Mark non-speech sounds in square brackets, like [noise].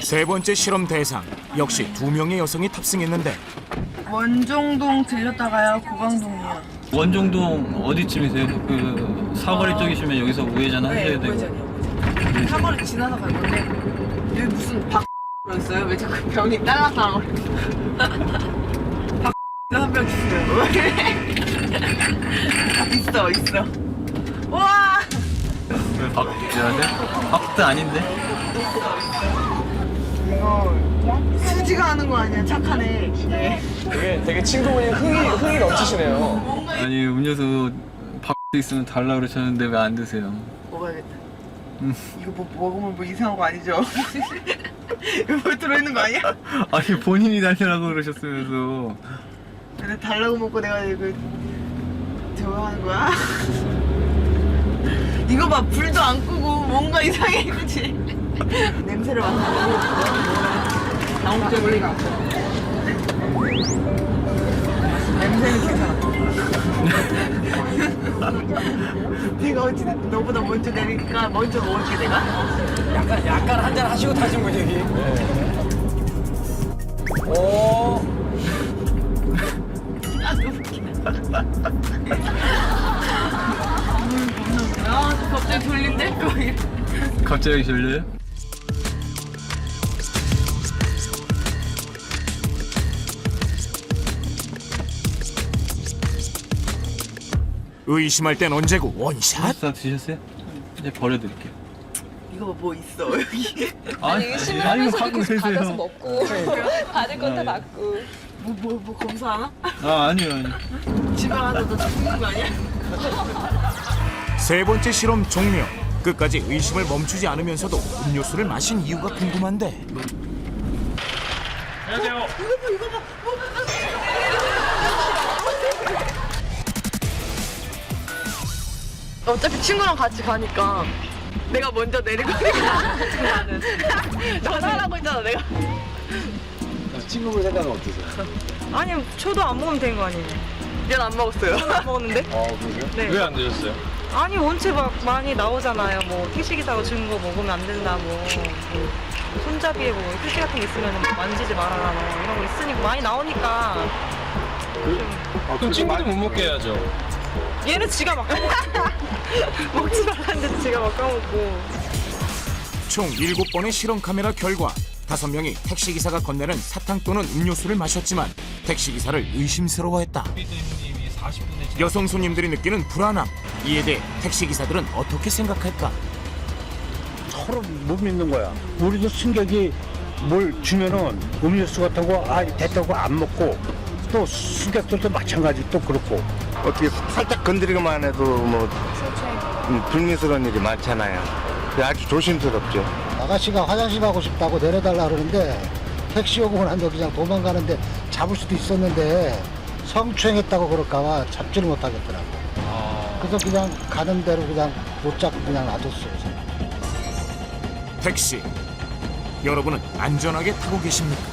세 번째 실험 대상 역시 두 명의 여성이 탑승했는데 원종동 들렸다가요 고강동이요. 원종동 어디쯤이세요? 그 사거리 쪽이시면 여기서 우회전 하셔야 되고 네, 우회전이요. 사거리 지나서 갈 건데 여기 무슨 박 [laughs] 있어요? 왜 자꾸 병이 딸랑딸랑 [laughs] 박 [laughs] 한명 있어요. 있어 있어. 와 왜 박해야 돼? 박도 아닌데? 이거 수지가 하는 거 아니야? 착하네. 네. 되게, 되게 친구분이 흥이, 흥이 넘치시네요. 아니 음료수 박 있으면 달라 그러셨는데 왜 안 드세요? 먹어야겠다. 음. 이거 뭐 먹으면 뭐 이상한 거 아니죠? [laughs] 이거 뭐 들어있는 거 아니야? 아니 본인이 달라고 그러셨으면서 근데 달라고 먹고 내가 이거 저거 하는 거야? [laughs] 이거 봐 불도 안 끄고 뭔가 이상해 그치? [laughs] 냄새를 맡아보고 다음 주에 원리가 냄새는 괜찮아 [laughs] 내가 어찌됐든 너보다 먼저 내리니까 먼저 먹을게 내가 약간, 약간 한 잔 하시고 타신 분위기. 오. 아 갑자기 졸린데? 갑자기 졸려요? 의심할 땐 언제고 원샷? 파스타 드셨어요? 이제 버려드릴게요 이거 뭐 있어 여기 아니 의심을 아니 하면서 갖고 계속 받아서 먹고 [laughs] 받을 것도 받고 뭐 뭐 뭐 검사하나? 아 아니요 아니요 집에 가서 너 죽는 거 아니야? 세 번째 실험 종료. 끝까지 의심을 멈추지 않으면서도 음료수를 마신 이유가 궁금한데 어차피 친구랑 같이 가니까 내가 먼저 내리고 [laughs] 나는 전화하고 있잖아 내가 친구분 생각은 어떠세요? 아니 저도 안 먹으면 되는 거 아니에요? 얘는 안 먹었어요 안 먹었는데? 어, 그러세요? 네. 왜 안 드셨어요? 아니 원체 막 많이 나오잖아요. 뭐 택시기사가 준 거 먹으면 안 된다 뭐, 뭐 손잡이에 뭐 휴지 같은 게 있으면 뭐 만지지 말아라 뭐 이런 거 있으니까 많이 나오니까 아, 그럼 친구도 못 먹게 해야죠. 얘는 지가 막 까먹고 [laughs] 먹지 말라는데 지가 막 까먹고 총 7번의 실험 카메라 결과 다섯 명이 택시기사가 건네는 사탕 또는 음료수를 마셨지만 택시기사를 의심스러워했다. 여성 손님들이 느끼는 불안함. 이에 대해 택시기사들은 어떻게 생각할까? 서로 못 믿는 거야. 우리도 승객이 뭘 주면은 음료수 같은 거, 아, 됐다고 안 먹고, 또 승객들도 마찬가지 또 그렇고. 어떻게 살짝 건드리기만 해도 뭐 음, 불미스러운 일이 많잖아요. 아주 조심스럽죠. 아가씨가 화장실 가고 싶다고 내려달라 그러는데, 택시 오고 난데 그냥 도망가는데 잡을 수도 있었는데, 성추행했다고 그럴까봐 잡지를 못하겠더라고. 그래서 그냥 가는 대로 그냥 못 잡고 그냥 놔뒀어요. 저는. 택시. 여러분은 안전하게 타고 계십니까?